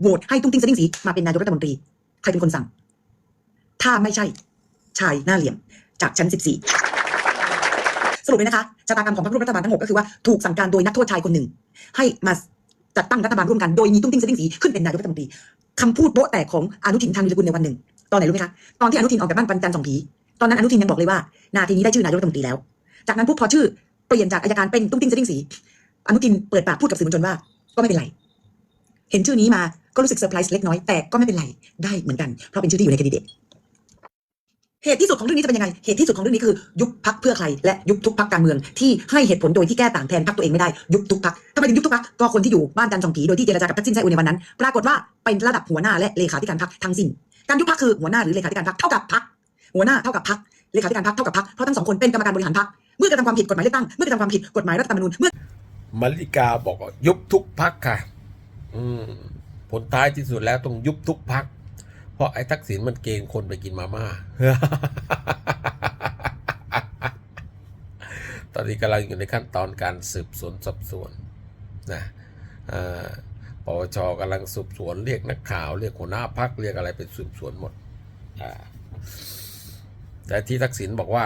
โหวตให้ตุ้งติ้งสดิ้งสีมาเป็นนายกรัฐมนตรี ใครเป็นคนสั่ง ถ้าไม่ใช่ ชายหน้าเหลี่ยม จากชั้น 14 สรุปเลยนะคะชะตากรรมของพรรครัฐบาลทั้งหกก็คือว่าถูกสั่งการโดยนักโทษชายคนหนึ่ง ให้มาจัดตั้งรัฐบาลร่วมกันโดยมีตุ้งติ้งสดิ้งสีขึ้นเป็นนายกรัฐมนตรีคำพูดโป๊ะแตกของอนุทินทางวิรกุลในวันหนึ่ง ตอนไหนรู้ไหมคะตอนที่อนุทินออกจากบ้านปันจันทร์สองผีตอนนั้นอนุทินยังบอกเลยว่า นาทีนี้ได้ชื่อนายกรัฐมนตรีแล้ว จากนั้นปุ๊บพอชื่อ ปลี่ยนจากอายการเป็นตุ้งติ้งสดิ้งสีอนุทินเปิดปากพูดกับสื่อมวลชนว่าก็ไม่เป็นไร เห็นชื่อนี้มาก็รู้สึกเซอร์ไพรส์เล็กน้อยแต่ก็ไม่เป็นไรได้เหมือนกันเพราะเป็นชื่อที่อยู่ในคดิเดตเหตุที่สุดของเรื่องนี้จะเป็นยังไง เหตุที่สุดของเรื่องนี้คือ ยุบพักเพื่อใคร และยุบทุกพักการเมืองที่ให้เหตุผลโดยที่แก้ต่างแทนพักตัวเองไม่ได้ยุบทุกพักทำไมถึงยุบทุกพักก็คนที่อยู่บ้านจันทร์สองผีโดยที่เจรจากับทักษิณไส้อูในวันนั้น ปรากฏว่าเป็นระดับหัวหน้าและเลขาธิการพักทั้งสิ้น การยุบพักคือหัวหน้าหรือเลขาธิการพักเท่ากับพักหัวหน้าเท่ากับพักเลขาธิการพักเท่ากับพักเพราะทั้งสองคนเป็นกรรมการบริหารพัก เมื่อกระทำความผิดกฎหมายเลือกตั้ง เมื่อกระทำความผิดกฎหมายรัฐธรรมนูญเมื่อมาริกาบอกว่ายุบทุกพักค่ะ อืมผลท้ายที่สุดแล้วต้องยุบทุกพัก เพราะไอ้ทักษิณมันเกณฑ์คนไปกินมาม่า ตอนนี้กำลังอยู่ในขั้นตอนการสืบสวนสอบสวนนะอ่าปปชกำลังสืบสวนเรียกนักข่าว เรียกหัวหน้าพักเรียกอะไรไปสืบสวนหมดอ่าแต่ที่ทักษิณบอกว่า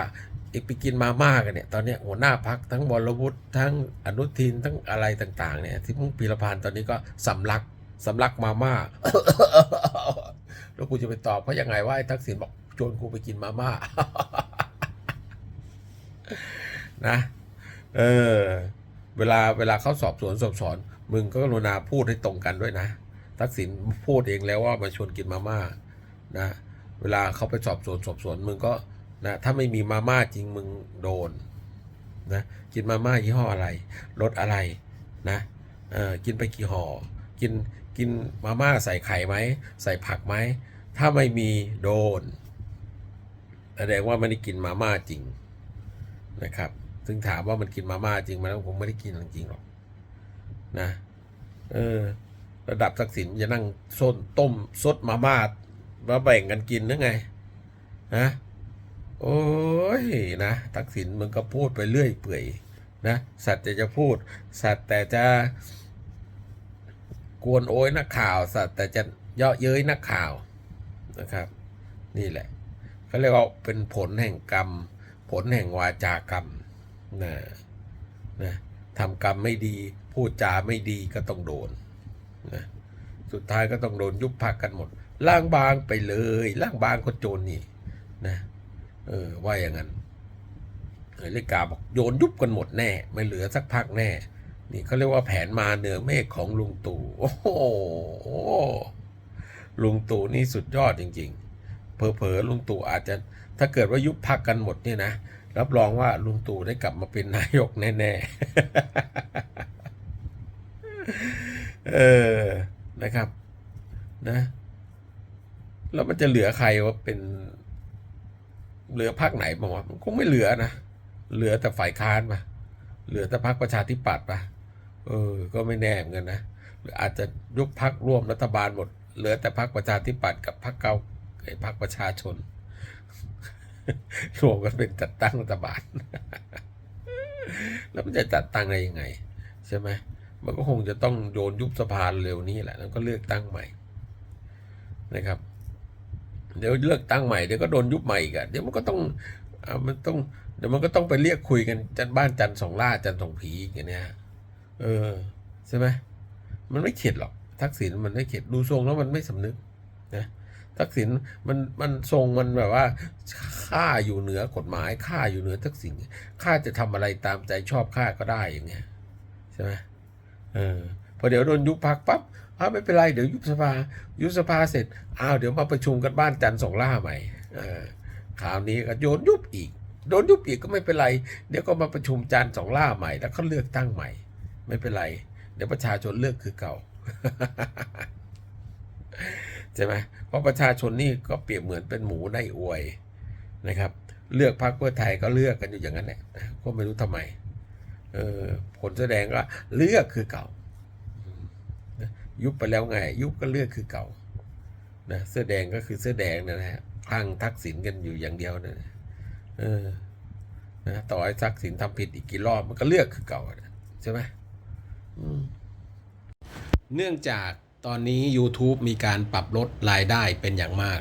อีกไปกินมาม่ากันเนี่ยตอนนี้หัวหน้าพักทั้งวรวุฒิทั้งอนุทินทั้งอะไรต่างๆเนี่ยที่มุ่งปีละพานตอนนี้ก็สำลักสำลักมาม่าแล้วกูจะไปตอบเพราะยังไงว่าไอ้ทักษิณบอกชวนกูไปกินมาม่านะเออเวลาเวลาเขาสอบสวนสอบสอน มึงก็กรุณาพูดให้ตรงกันด้วยนะ ทักษิณพูดเองแล้วว่ามาชวนกินมาม่านะ เวลาเขาไปสอบสวนสอบสวนมึงก็ นะถ้าไม่มีมาม่าจริงมึงโดนนะกินมาม่ายี่ห้ออะไรรสอะไรนะเออกินไปกี่ห่อกินกินมาม่าใส่ไข่ไหมใส่ผักไหมถ้าไม่มีโดนแสดงว่าไม่ได้กินมาม่าจริงนะครับ ซึ่งถามว่ามันกินมาม่าจริงไหมแล้วผมไม่ได้กินจริงหรอกนะเออระดับทักษิณจะนั่งส้นต้มซดมาม่ามาแบ่งกันกินหรือไงนะ โอ้ยนะทักษิณมึงก็พูดไปเรื่อยเปื่อยนะสัตว์แต่จะพูด สัตว์แต่จะกวนโอยนักข่าว สัตว์แต่จะเยาะเย้ยนักข่าวนะครับ นี่แหละเขาเรียกว่าเป็นผลแห่งกรรม ผลแห่งวาจากรรมนะนะทำกรรมไม่ดี พูดจาไม่ดีก็ต้องโดนนะสุดท้ายก็ต้องโดนยุบพักกันหมดล่างบางไปเลยล่างบางก็โจรนี่นะ เออว่าอย่างนั้นเออเลกาบอกโยนยุบกันหมดแน่ ไม่เหลือสักพักแน่ นี่เขาเรียกว่าแผนมาเหนือเมฆของลุงตู่โอ้โหลุงตู่นี่สุดยอดจริง ๆ เผลอๆลุงตู่อาจจะถ้าเกิดว่ายุบพักกันหมดเนี่ยนะรับรองว่าลุงตู่ได้กลับมาเป็นนายกแน่ๆเออนะครับ นะแล้วมันจะเหลือใครว่าเป็น เหลือพรรคไหนบ้างวะมันคงไม่เหลือนะเหลือแต่ฝ่ายค้านปะเหลือแต่พรรคประชาธิปัตย์ปะเออ ก็ไม่แน่เหมือนกันนะหรืออาจจะยุบพรรคร่วมรัฐบาลหมด เหลือแต่พรรคประชาธิปัตย์กับพรรคเก้าไอ้พรรคประชาชนรวมกันเป็นจัดตั้งรัฐบาล แล้วมันจะจัดตั้งได้ยังไง ใช่ไหมมันก็คงจะต้องโยนยุบสภาเร็วนี้แหละ แล้วก็เลือกตั้งใหม่นะครับ เดี๋ยวเลือกตั้งใหม่เดี๋ยวก็โดนยุบใหม่อีกอะเดี๋ยวมันก็ต้องอ่ามันต้องเดี๋ยวมันก็ต้องไปเรียกคุยกันจันบ้านจันสองล่าจันสองผีอย่างเนี้ยเออใช่ไหมมันไม่เข็ดหรอก ทักษิณมันไม่เข็ดดูทรงแล้วมันไม่สำนึกนะทักษิณมันมันทรงมันแบบว่าข้าอยู่เหนือกฎหมายข้าอยู่เหนือทักษิณข้าจะทำอะไรตามใจชอบข้าก็ได้อย่างเงี้ยใช่ไหมเออ พอเดี๋ยวโดนยุบพักปั๊บอ้าไม่เป็นไรเดี๋ยวยุบสภา ยุบสภาเสร็จอ้าวเดี๋ยวมาประชุมกันบ้านจันทร์สองล่าใหม่เออข่าวนี้ก็โยนยุบอีก โดนยุบอีกก็ไม่เป็นไร เดี๋ยวก็มาประชุมจันทร์สองล่าใหม่ แล้วก็เลือกตั้งใหม่ ไม่เป็นไร เดี๋ยวประชาชนเลือกคือเก่าใช่ไหมเพราะประชาชนนี่ก็เปรียบเหมือนเป็นหมูในอวยนะครับ เลือกพรรคเพื่อไทยก็เลือกกันอยู่อย่างนั้นแหละก็ไม่รู้ทำไมเออผลแสดงก็เลือกคือเก่า ยุบไปแล้วไง ยุบก็เลือกคือเก่านะเสื้อแดงก็คือเสื้อแดงนะฮะคลั่งทักษิณกันอยู่อย่างเดียวนะเออนะต่อให้ทักษิณทำผิดอีกกี่รอบมันก็เลือกคือเก่านะใช่ไหมอืมเนื่องจากตอนนี้ YouTube มีการปรับลดรายได้เป็นอย่างมาก